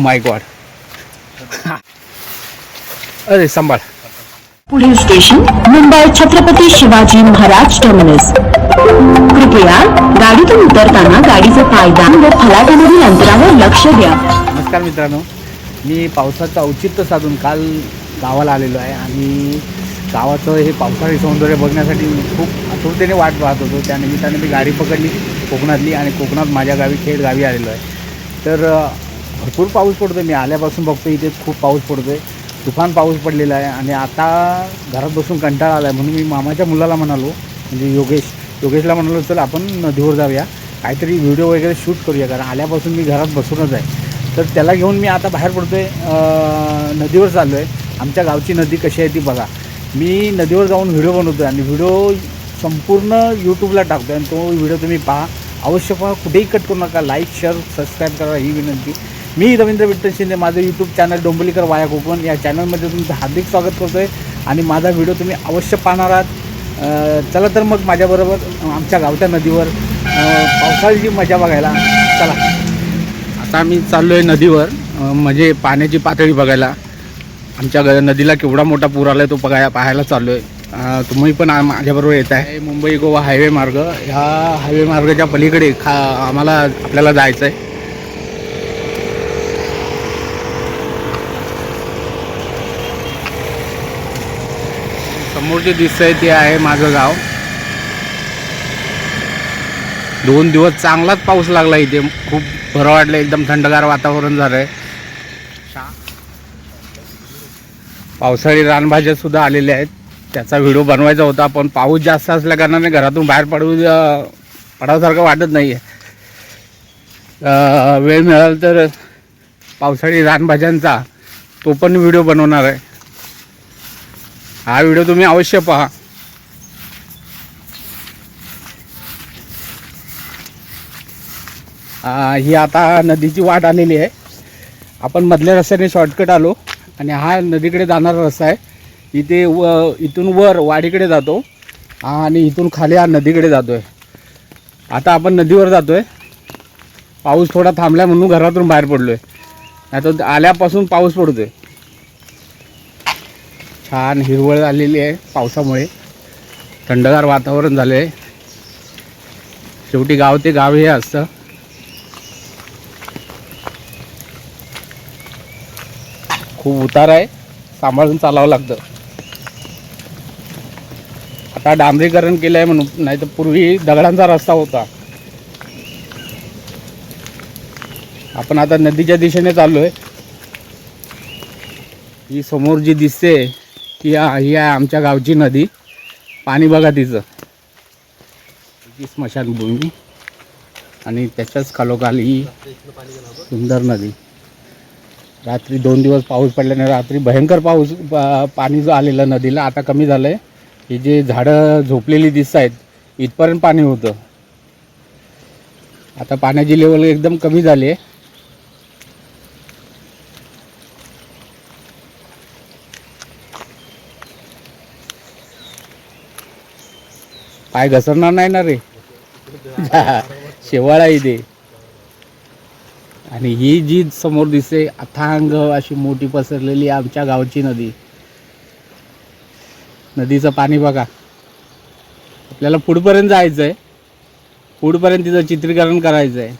माय God. अरे सांभाळ. पुढील स्टेशन मुंबई छत्रपती शिवाजी महाराज टर्मिनस कृपया गाडीतून उतरताना गाडीचे पायदान व फलाटामधील अंतरावर लक्ष द्या. नमस्कार मित्रांनो मी पावसाचं औचित्य साधून काल गावाला आलेलो आहे आणि गावाचं हे पावसाळी सौंदर्य बघण्यासाठी मी खूप आतुरतेने वाट पाहत होतो. त्या निमित्ताने मी गाडी पकडली कोकणातली आणि कोकणात माझ्या गावी खेड गावी आलेलो आहे. तर भरपूर पाऊस पडतो मी आल्यापासून बघतो इथे खूप पाऊस पडतो आहे तुफान पाऊस पडलेला आहे आणि आता घरात बसून कंटाळा आला आहे म्हणून मी मामाच्या मुलाला म्हणालो म्हणजे योगेश योगेशला म्हणालो चल आपण नदीवर जाऊया. काहीतरी व्हिडिओ वगैरे शूट करूया. कारण आल्यापासून मी घरात बसूनच आहे. तर त्याला घेऊन मी आता बाहेर पडतो आहे नदीवर चाललो आहे आमच्या गावची नदी कशी आहे ती बघा. मी नदीवर जाऊन व्हिडिओ बनवतो आहे आणि व्हिडिओ संपूर्ण यूट्यूबला टाकतो आहे आणि तो व्हिडिओ तुम्ही पहा. अवश्य पहा. कुठेही कट करू नका. लाईक शेअर सबस्क्राईब करा. ही विनंती. मी रवींद्र विठ्ठल शिंदे माझं यूट्यूब चॅनल डोंबलीकर वाया कोकण या चॅनलमध्ये तुमचं हार्दिक स्वागत करतो आहे आणि माझा व्हिडिओ तुम्ही अवश्य पाहणार आहात. चला तर मग माझ्याबरोबर आमच्या गावच्या नदीवर पावसाळ्याची मजा बघायला. चला. आता मी चाललो आहे नदीवर म्हणजे पाण्याची पातळी बघायला. आमच्या ग नदीला केवढा मोठा पूर आला आहे तो बघायला पाहायला चाललो आहे तुम्ही पण माझ्याबरोबर येत आहे. मुंबई गोवा हायवे मार्ग. ह्या हायवे मार्गाच्या पलीकडे खा आम्हाला आपल्याला जायचं आहे समोर जे दिसतंय ते आहे माझं गाव. दोन दिवस चांगलाच पाऊस लागला इथे. खूप बरं वाटलं एकदम थंडगार वातावरण झालंय. पावसाळी रानभाज्या सुद्धा आलेल्या आहेत. त्याचा व्हिडिओ बनवायचा होता पण पाऊस जास्त असल्या कारणाने घरातून बाहेर पडू अं, पडावसारखं वाटत नाही आहे वेळ मिळाला तर पावसाळी रानभाज्यांचा तो पण व्हिडिओ बनवणार आहे. हा व्हिडिओ तुम्ही अवश्य पहा. ही आता नदीची वाट आलेली आहे. आपण मधल्या रस्त्याने शॉर्टकट आलो आणि हा नदीकडे जाणारा रस्ता आहे. इथे व इथून वर वाडीकडे जातो आणि इथून खाली हा नदीकडे जातो आहे आता आपण नदीवर जातो आहे पाऊस थोडा थांबला म्हणून घरातून बाहेर पडलो आहे नाही तर आल्यापासून पाऊस पडतो आहे छान हिरवळ झालेली आहे पावसामुळे. थंडगार वातावरण झालं आहे शेवटी गाव ते गाव हे असतं. खूप उतार आहे. सांभाळून चालावं लागतं. आता डांबरीकरण केलं आहे म्हणून नाही तर पूर्वी दगडांचा रस्ता होता. आपण आता नदीच्या दिशेने चाललो आहे ही समोर जी दिसते ती ही आहे आमच्या गावची नदी. पाणी बघा तिचं. ही स्मशानभूमी. आणि त्याच्याच खालोखाली ही सुंदर नदी. रात्री दोन दिवस पाऊस पडल्याने रात्री भयंकर पाऊस पाणी जो आलेलं नदीला आता कमी झालं आहे हे जे झाडं झोपलेली दिसत आहेत इथपर्यंत पाणी होतं. आता पाण्याची लेवल एकदम कमी झाली आहे. पाय घसरणार नाही ना रे. शेवाळा इथे. आणि ही जी समोर दिसते अथांग अशी मोठी पसरलेली आमच्या गावची नदी. नदीचं पाणी बघा. आपल्याला पुढपर्यंत जायचं आहे पुढपर्यंत तिचं चित्रीकरण करायचं आहे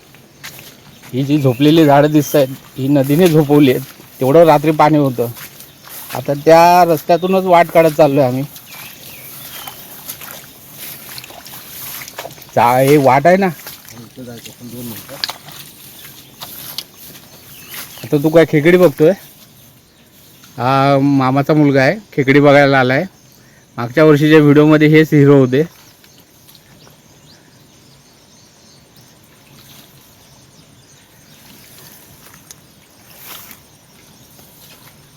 ही जी झोपलेली झाडं दिसत आहेत ही नदीने झोपवली आहेत. तेवढं रात्री पाणी होतं. आता त्या रस्त्यातूनच वाट काढत चाललो आहे आम्ही. चा हे वाट आहे ना. आता तू काय खेकडी बघतोय? हा मामाचा मुलगा आहे खेकडी बघायला आलाय. मागच्या वर्षीच्या व्हिडिओमध्ये हेच हिरो होते.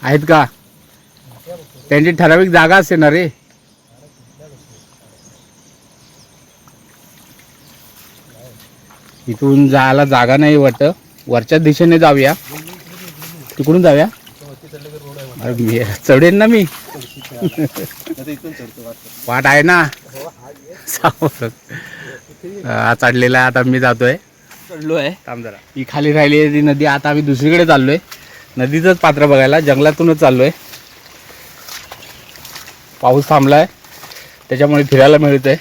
आहेत का? त्यांची ठराविक जागा असते ना रे. इथून जायला जागा नाही वाटत. वरच्या दिशेने जाऊया. तिकडून जाऊया. अरे चढेन ना मी. वाट आहे ना. हा चढलेला आहे. आता मी जातोय. चढलो आहे थांब जरा. ही खाली राहिली आहे ती नदी. आता आम्ही दुसरीकडे चाललोय. नदीचंच पात्र बघायला. जंगलातूनच चाललोय. पाऊस थांबलाय. त्याच्यामुळे फिरायला मिळतंय.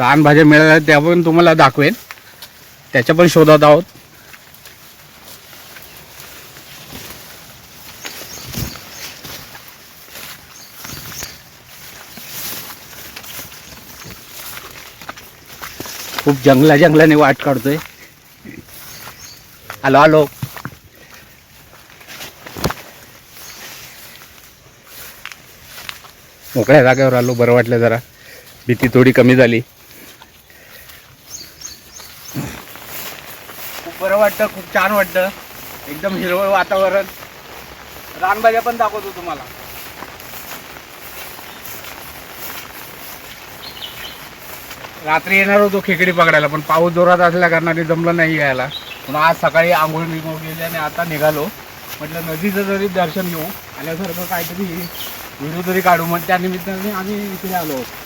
रानभाज्या मिळाल्या त्या पण तुम्हाला दाखवेन. त्याच्या पण शोधात आहोत. खूप जंगला जंगलाने वाट काढतोय. आलो आलो मोकळ्या जागेवर आलो बरं वाटलं जरा. भीती थोडी कमी झाली. खूप बरं वाटतं खूप छान वाटतं. एकदम हिरवळ वातावरण. रानभाज्या पण दाखवतो तुम्हाला. रात्री येणार होतो खेकडी पकडायला पण पाऊस जोरात असल्या कारणाने जमलं नाही यायला. म्हणून आज सकाळी आंघोळ निघून गेली आणि आता निघालो. म्हटलं नदीचं जरी दर्शन घेऊ. आल्यासारखं काहीतरी व्हिडिओ तरी काढू. मग त्यानिमित्ताने आम्ही इकडे आलो होतो.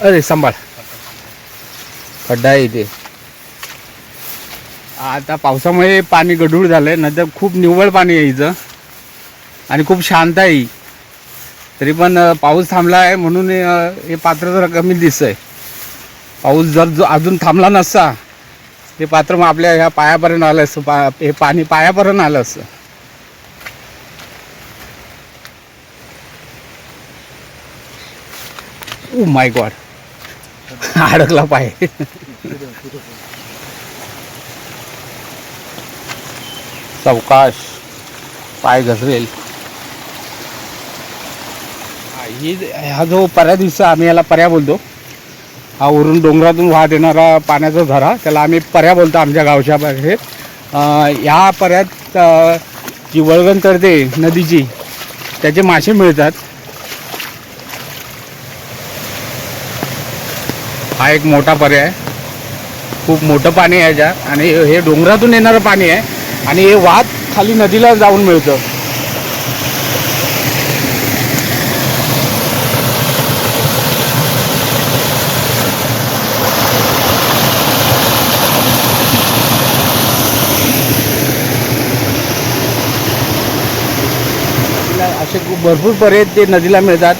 अरे सांभाळ. खड्डा आहे इथे. आता पावसामुळे पाणी गढूळ झालं आहे नंतर खूप निव्वळ पाणी आहे आणि खूप शांत आहे. तरी पण पाऊस थांबला आहे म्हणून हे पात्र जरा कमी दिसतंय. पाऊस जर जो अजून थांबला नसता हे पात्र मग आपल्या ह्या पायापर्यंत आलं असतं. पा हे पाणी पायापर्यंत आलं असतं. ओ माय गॉड अडकला पाय. सावकाश पाय घसरेल. ही हा जो पर्या दिसतो आम्ही याला पर्या बोलतो. हा वरून डोंगरातून वाहत येणारा पाण्याचा झरा त्याला आम्ही पर्या बोलतो आमच्या गावच्या भाषेत ह्या पर्यात जी वळगण चढते नदीची त्याचे मासे मिळतात. हा एक मोठा पर्याय आहे. खूप मोठं पाणी आहे याच्यात आणि हे डोंगरातून येणारं पाणी आहे. आणि हे वाद खाली नदीला जाऊन मिळतं. असे भरपूर पर्याय ते नदीला मिळतात.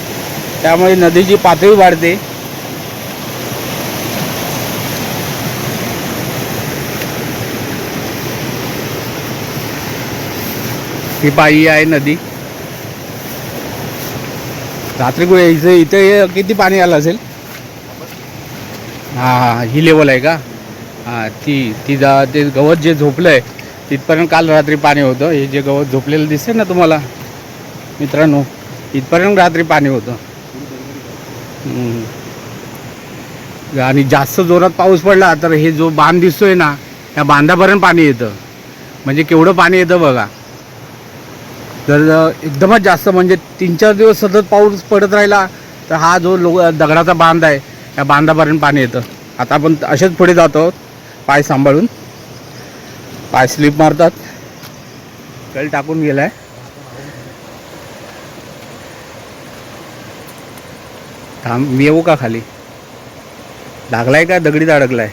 त्यामुळे नदीची पातळी वाढते. ही पायी आहे नदी. रात्री कुठे? इथं इथे किती पाणी आलं असेल? हां हां ही लेवल आहे का? हां ती ती जा ते गवत जे झोपलं आहे तिथपर्यंत काल रात्री पाणी होतं. हे जे गवत झोपलेलं दिसते ना तुम्हाला मित्रांनो इथपर्यंत रात्री पाणी होतं. आणि जास्त जोरात पाऊस पडला तर हे जो बांध दिसतोय ना त्या बांधापर्यंत पाणी येतं. म्हणजे केवढं पाणी येतं बघा. जर एकदमच जास्त म्हणजे तीन चार दिवस सतत पाऊस पडत राहिला तर हा जो लो दगडाचा बांध आहे त्या बांधापर्यंत पाणी येतं. आता आपण असेच पुढे जातो आहोत, पाय सांभाळून. पाय स्लिप मारतात. कल टाकून गेलाय. थांब मी येऊ का खाली? लागलाय का? दगडीत अडकलाय.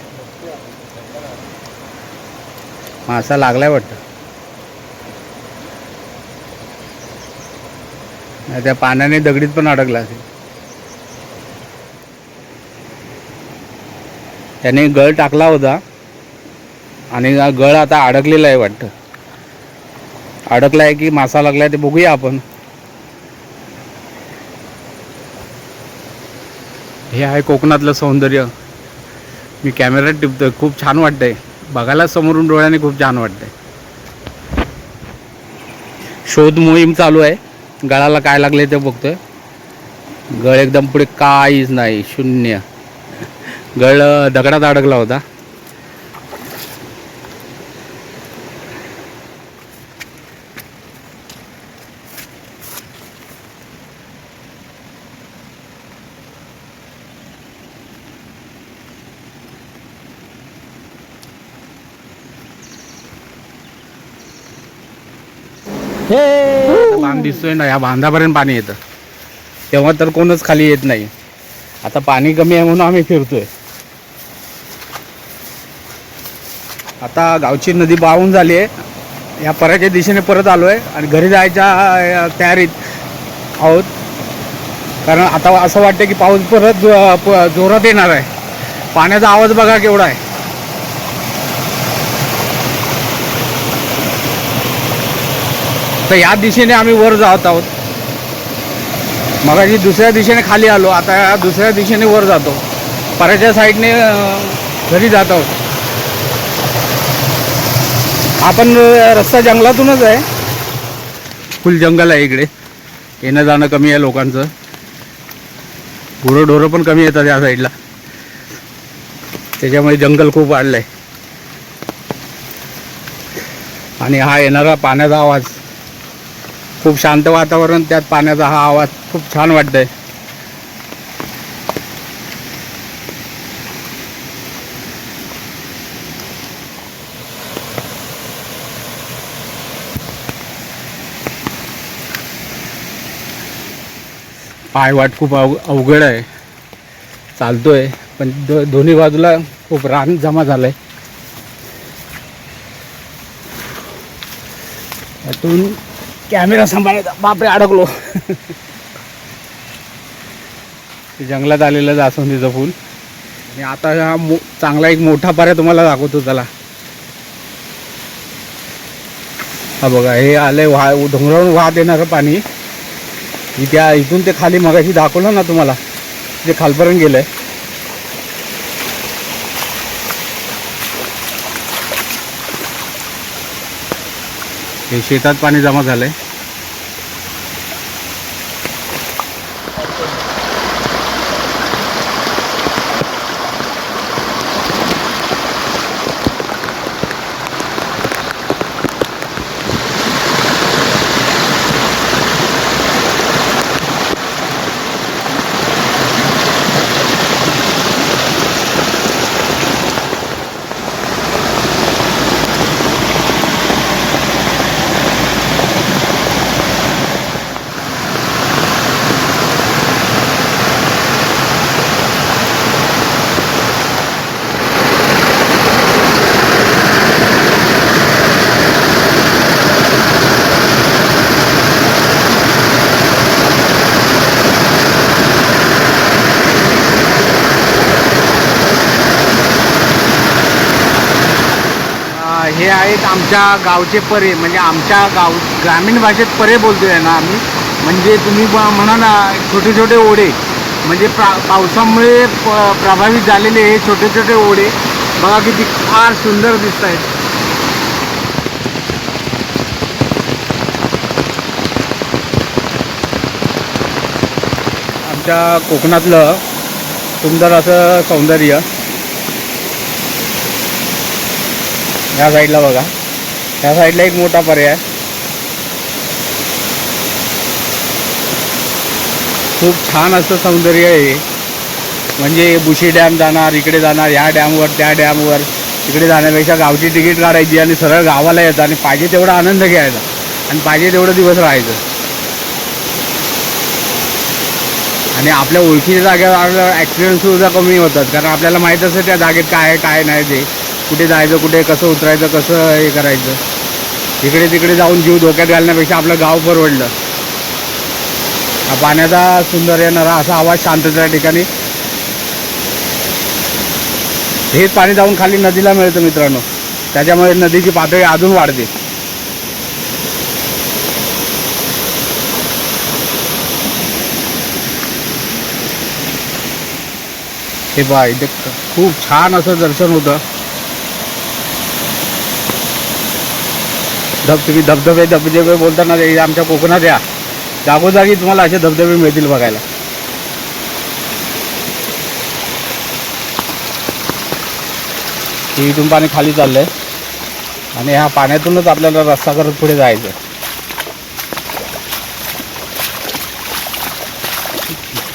मासा लागलाय वाटतं. त्या पाण्याने दगडीत पण अडकला असेल त्याने गळ टाकला होता आणि हा गळ आता अडकलेला आहे वाटतं. अडकला आहे की मासा लागलाय ते बघूया आपण. हे आहे कोकणातलं सौंदर्य. मी कॅमेऱ्यात टिपतोय. खूप छान वाटतंय. बघायला समोरून डोळ्याने खूप छान वाटतंय. शोध मोहीम चालू आहे. गळाला काय लागले ते बघतोय. गळ एकदम पुढे काहीच नाही शून्य. गळ दगडात अडकला होता. बांध दिसतोय ना या बांधापर्यंत पाणी येतं. तेव्हा तर कोणच खाली येत नाही. आता पाणी कमी आहे म्हणून आम्ही फिरतोय. आता गावची नदी बाहून झाली आहे. या पराच्या दिशेने परत आलो आहे आणि घरी जायच्या तयारीत आहोत. कारण आता असं वाटतं की पाऊस परत जोरात येणार आहे. पाण्याचा आवाज बघा केवढा आहे. तर या दिशेने आम्ही वर जात आहोत. मगाशी दुसऱ्या दिशेने खाली आलो आता या दुसऱ्या दिशेने वर जातो. पराच्या साईडने घरी जात आहोत. आपण रस्ता जंगलातूनच आहे. फुल जंगल आहे इकडे. येणं जाणं कमी आहे लोकांचं. गुरंढोरं पण कमी येतात या साईडला. त्याच्यामुळे जंगल खूप वाढलं आहे आणि हा येणारा पाण्याचा आवाज. खूप शांत वातावरण त्यात पाण्याचा हा आवाज खूप छान वाटतंय. पायवाट खूप अव अवघड आहे. चालतोय पण दो दोन्ही बाजूला खूप रान जमा झालं आहे त्यातून कॅमेरा सांभाळायचा. बापरे अडकलो. ते जंगलात आलेलं जास्वंदीचं फूल. आणि आता हा मो चांगला एक मोठा पाऱ्या तुम्हाला दाखवतो त्याला हा बघा हे आलंय वाह डोंगरावरून वाहत येणारं पाणी. त्या इथून ते खाली मगाशी दाखवलं ना तुम्हाला. ते खालपर्यंत गेलंय. हे शेतात पाणी जमा झालंय. आहे हे आहेत आमच्या गावचे परे म्हणजे आमच्या गाव ग्रामीण भाषेत परे बोलतोय ना आम्ही. म्हणजे तुम्ही ब- म्हणा ना छोटे छोटे ओढे. म्हणजे प्रा पावसामुळे प- प्रभावित झालेले हे छोटे छोटे ओढे. बघा किती फार सुंदर दिसत आहेत आमच्या कोकणातलं सुंदर असं सौंदर्य. या साईडला बघा. ह्या साईडला एक मोठा पर्याय खूप छान असं सौंदर्य आहे म्हणजे बुशी डॅम जाणार इकडे जाणार या डॅमवर त्या डॅमवर. तिकडे जाण्यापेक्षा गावची तिकीट काढायची आणि सरळ गावाला यायचं आणि पाहिजे तेवढा आनंद घ्यायचा. आणि पाहिजे तेवढं दिवस राहायचं. आणि आपल्या ओळखीच्या जागेवर ॲक्सिडेंट सुद्धा कमी होतात. कारण आपल्याला माहीत असतं त्या जागेत काय आहे काय नाही ते. कुठे जायचं कुठे कसं उतरायचं कसं हे करायचं. इकडे तिकडे जाऊन जीव धोक्यात घालण्यापेक्षा आपलं गाव परवडलं. हा पाण्याचा सुंदर येणारा असा आवाज शांततेच्या ठिकाणी. हेच पाणी जाऊन खाली नदीला मिळतं मित्रांनो. त्याच्यामुळे नदीची पातळी अजून वाढते. हे बा इथे खूप छान असं दर्शन होतं. धब तुम्ही धबधबे धबधबे बोलताना ते आमच्या कोकणात या. जागोजागी तुम्हाला असे धबधबे मिळतील बघायला. हे इथून पाणी खाली चाललंय. आणि ह्या पाण्यातूनच आपल्याला रस्ता करत पुढे जायचं.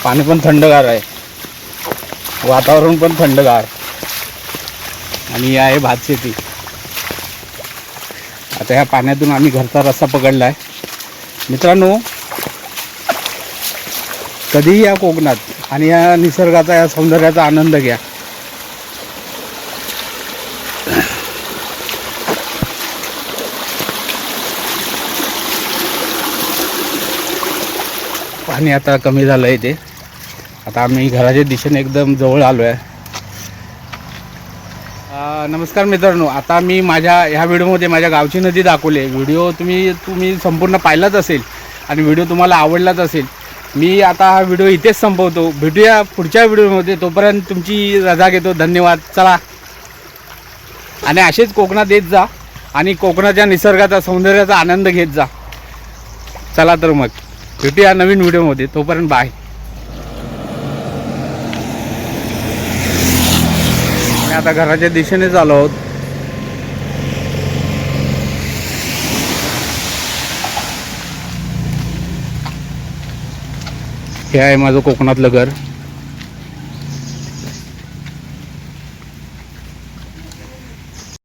पाणी पण थंडगार आहे. वातावरण पण थंडगार. आणि आहे भात शेती आता ह्या पाण्यातून आम्ही घरचा रस्ता पकडला आहे मित्रांनो कधीही या कोकणात आणि या निसर्गाचा या सौंदर्याचा आनंद घ्या. पाणी आता कमी झालं आहे ते आता आम्ही घराच्या दिशेने एकदम जवळ आलो आहे नमस्कार मित्रांनो आता मी माझ्या ह्या व्हिडिओमध्ये माझ्या गावची नदी दाखवली आहे. व्हिडिओ तुम्ही तुम्ही संपूर्ण पाहिलाच असेल आणि व्हिडिओ तुम्हाला आवडलाच असेल. मी आता हा व्हिडिओ इथेच संपवतो. भेटूया पुढच्या व्हिडिओमध्ये. तोपर्यंत तुमची रजा घेतो. धन्यवाद. चला. आणि असेच कोकणात येत जा आणि कोकणाच्या निसर्गाचा सौंदर्याचा आनंद घेत जा. चला तर मग. भेटूया नवीन व्हिडिओमध्ये. तोपर्यंत बाय आता घराच्या दिशेनेच आलो आहोत. हे आहे माझं कोकणातलं घर.